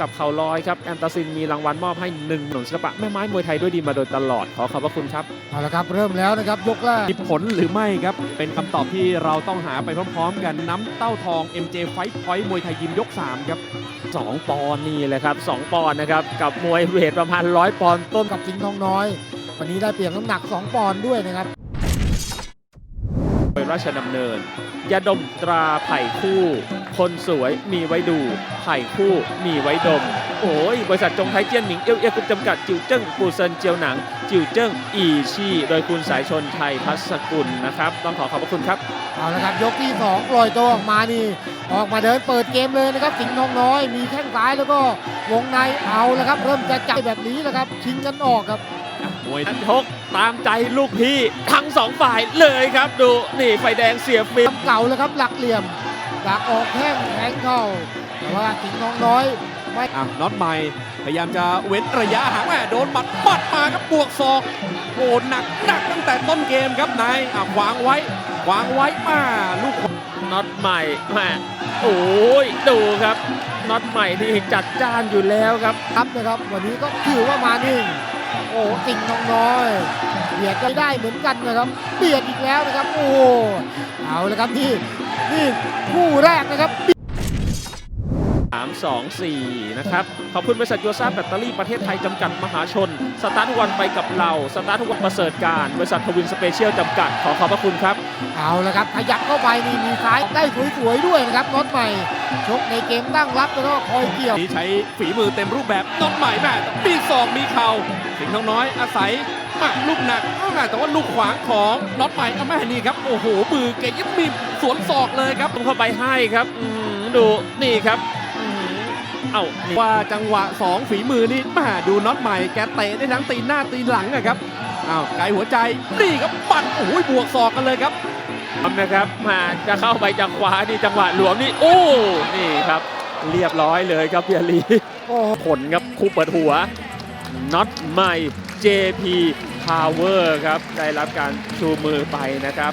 กับเข่าลอยครับแอนตาซินมีรางวัลมอบให้หนึ่งหนุนศิลปะแม่ไม้มวยไทยด้วยดีมาโดยตลอดขอขอบพระคุณครับเอาละครับเริ่มแล้วนะครับยกแรกมีผลหรือไม่ครับ เป็นคำตอบที่เราต้องหาไปพร้อมๆ กันน้ำเต้าทอง MJ Fight Point มวยไทยยิมยก 3 ครับ2ปอนด์นี่แหละครับ2ปอนด์นะครับกับมวยเวทประมาณร้อยปอนด์ต้นกับสิงห์ทองน้อย วันนี้ได้เปรียบน้ำหนัก 2 ปอนด์ด้วยนะครับไปราชดำเนินยาดมตราไผ่คู่ คนสวยมีไว้ดูไผ่คู่มีไว้ดม โอ้ย บริษัทจงไทยเจี้ยนหมิงเอี้ยวเอี้ยกรุ๊ปจำกัด จิวเจิ้งปูเซินเจียวหนัง จิวเจิ้งอีชี่ โดยคุณสายชนไทยพัสกุลนะครับ ต้องขอขอบพระคุณครับ เอาละครับ ยกที่ 2 ปล่อยตัวออกมานี่ ออกมาเดินเปิดเกมเลยนะครับ สิงห์ทองน้อย มีแข้งซ้ายแล้วก็วงในเอาละครับ เริ่มจะจับแบบนี้แล้วครับ ชิงกันออกครับมวยนันทกตามใจลูกพี่ทั้งสองฝ่ายเลยครับดูนี่ไฟแดงเสียฟิล์มเก่าแล้วครับหลักเหลี่ยม ดักออกแข้งแทงเข้าแต่ว่าสิงห์ทองน้อยไม่อะน็อตใหม่พยายามจะเว้นระยะห่างแม่โดนหมัดปัดมาครับบวกศอกโอ้หนักหนักตั้งแต่ต้นเกมครับนายอะขวางไว้ขวางไว้มาลูกน็อตใหม่แม่โอ้ยดูครับน็อตใหม่นี่จัดจ้านอยู่แล้วครับครับนะครับ วันนี้ก็ถือว่ามานิ่งโอ้สิงห์ทองน้อยเบียดก็ได้เหมือนกันนะครับเบียดอีกแล้วนะครับ โอ้เอาละครับนี่ นี่คู่แรกนะครับ 3 2 4 นะครับ ขอบคุณบริษัทโยซ่าแบตเตอรี่ประเทศไทยจำกัดมหาชน สตาร์ททุกวันไปกับเรา สตาร์ททุกวันประเสริฐการ บริษัททวินสเปเชียลจำกัด ขอขอบพระคุณครับ เอาละครับ ขยับเข้าไปนี่มีซ้ายได้สวยๆด้วยนะครับน็อตใหม่ ชกในเกมตั้งรับแล้วก็คอยเกี่ยวนี้ใช้ฝีมือเต็มรูปแบบน็อตใหม่แม่มี ศอกมีเข่าสิงห์ทองน้อยอาศัยมาลูกหนักแม่แต่ว่าลูกขวางของน็อตใหม่อะแม่นี่ครับโอ้โหมือเก่งยังมีสวนศอกเลยครับต้องเข้าไปให้ครับอืมดูนี่ครับอืมเอ้านี่ว่าจังหวะ 2 ฝีมือนี่แม่ดูน็อตใหม่แกเตะได้ทั้งตีนหน้าตีนหลังอะครับอ้าวไกลหัวใจนี่ครับปัดโอ้ยบวกศอกกันเลยครับนะครับมาจะเข้าไปจากขวานี่จังหวะหลวมนี่โอ้นี่ครับ เรียบร้อยเลยครับเบียรีโอ้โหผลครับคู่เปิดหัว not my JP Power ครับ ได้รับการชูมือไปนะครับ